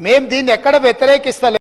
మేము దీన్ని ఎక్కడ వ్యతిరేకిస్తలేదు